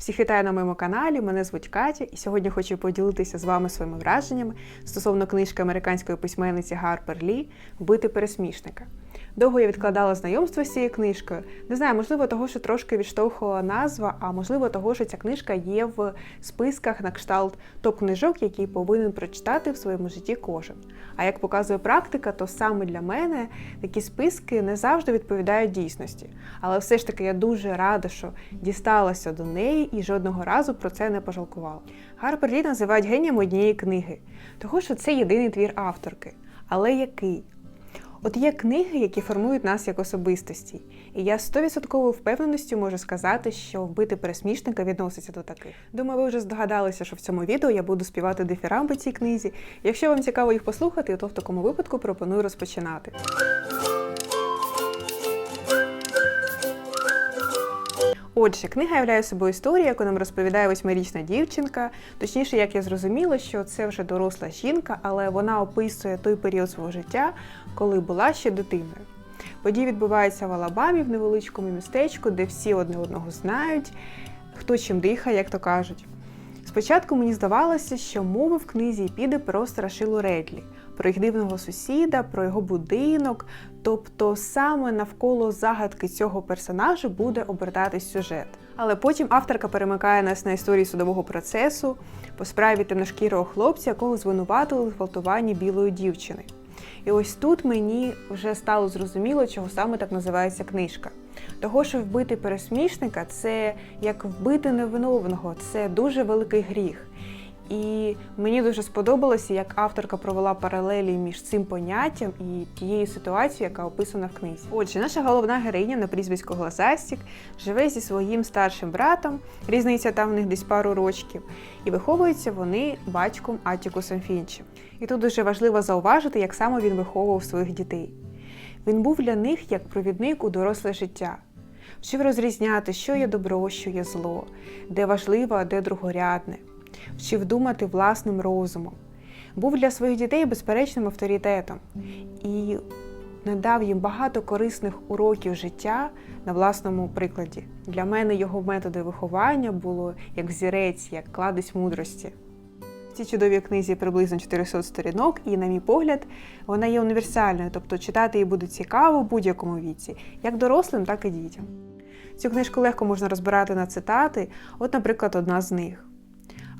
Всіх вітаю на моєму каналі. Мене звуть Катя, і сьогодні хочу поділитися з вами своїми враженнями стосовно книжки американської письменниці Гарпер Лі Вбити пересмішника. Довго я відкладала знайомство з цією книжкою. Не знаю, можливо, того, що трошки відштовхувала назва, а можливо, того, що ця книжка є в списках на кшталт топ-книжок, які повинен прочитати в своєму житті кожен. А як показує практика, то саме для мене такі списки не завжди відповідають дійсності. Але все ж таки я дуже рада, що дісталася до неї і жодного разу про це не пожалкувала. Гарпер Лі називають генієм однієї книги, того що це єдиний твір авторки. Але який? От є книги, які формують нас як особистості, і я 100% впевненістю можу сказати, що вбити пересмішника відноситься до таких. Думаю, ви вже здогадалися, що в цьому відео я буду співати дифірамби цій книзі. Якщо вам цікаво їх послухати, то в такому випадку пропоную розпочинати. Отже, книга являє собою історію, яку нам розповідає восьмирічна дівчинка. Точніше, як я зрозуміла, що це вже доросла жінка, але вона описує той період свого життя, коли була ще дитиною. Події відбуваються в Алабамі, в невеличкому містечку, де всі одне одного знають, хто чим дихає, як то кажуть. Спочатку мені здавалося, що мова в книзі піде про страшилу Редлі, про їх дивного сусіда, про його будинок. Тобто саме навколо загадки цього персонажа буде обертатись сюжет. Але потім авторка перемикає нас на історію судового процесу по справі темношкірого хлопця, якого звинуватили в гвалтуванні білої дівчини. І ось тут мені вже стало зрозуміло, чого саме так називається книжка. Того, що вбити пересмішника це як вбити невиновного, це дуже великий гріх. І мені дуже сподобалося, як авторка провела паралелі між цим поняттям і тією ситуацією, яка описана в книзі. Отже, наша головна героїня на прізвисько Глазастік живе зі своїм старшим братом, різниця там в них десь пару рочків, і виховуються вони батьком Атікусом Фінчем. І тут дуже важливо зауважити, як саме він виховував своїх дітей. Він був для них як провідник у доросле життя. Вчив розрізняти, що є добро, що є зло, де важливо, а де другорядне вчив думати власним розумом, був для своїх дітей безперечним авторитетом і надав їм багато корисних уроків життя на власному прикладі. Для мене його методи виховання було як взірець, як кладезь мудрості. В цій чудовій книзі приблизно 400 сторінок, і, на мій погляд, вона є універсальною, тобто читати її буде цікаво в будь-якому віці, як дорослим, так і дітям. Цю книжку легко можна розбирати на цитати, от, наприклад, одна з них.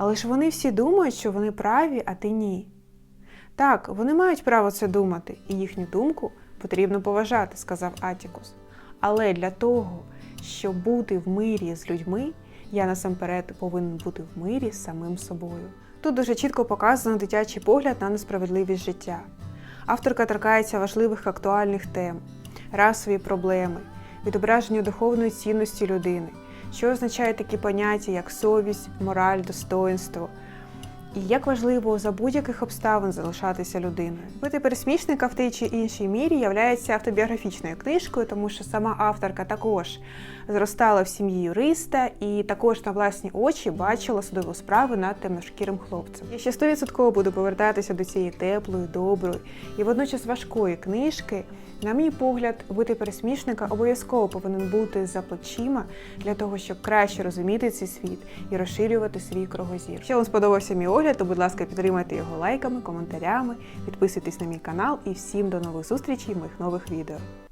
Але ж вони всі думають, що вони праві, а ти ні. Так, вони мають право це думати, і їхню думку потрібно поважати, сказав Атікус. Але для того, щоб бути в мирі з людьми, я насамперед повинен бути в мирі з самим собою. Тут дуже чітко показано дитячий погляд на несправедливість життя. Авторка торкається важливих актуальних тем, расові проблеми, відображення духовної цінності людини що означає такі поняття, як совість, мораль, достоинство. І як важливо за будь-яких обставин залишатися людиною. Бити пересмішника в тій чи іншій мірі являється автобіографічною книжкою, тому що сама авторка також зростала в сім'ї юриста і також на власні очі бачила судову справу над темношкірим хлопцем. Я ще стовідсотково буду повертатися до цієї теплої, доброї і водночас важкої книжки. На мій погляд, бити пересмішника обов'язково повинен бути за плечима для того, щоб краще розуміти цей світ і розширювати свій кругозір. Якщо вам сподобався мій огляд, то будь ласка, підтримайте його лайками, коментарями, підписуйтесь на мій канал і всім до нових зустрічей в моїх нових відео.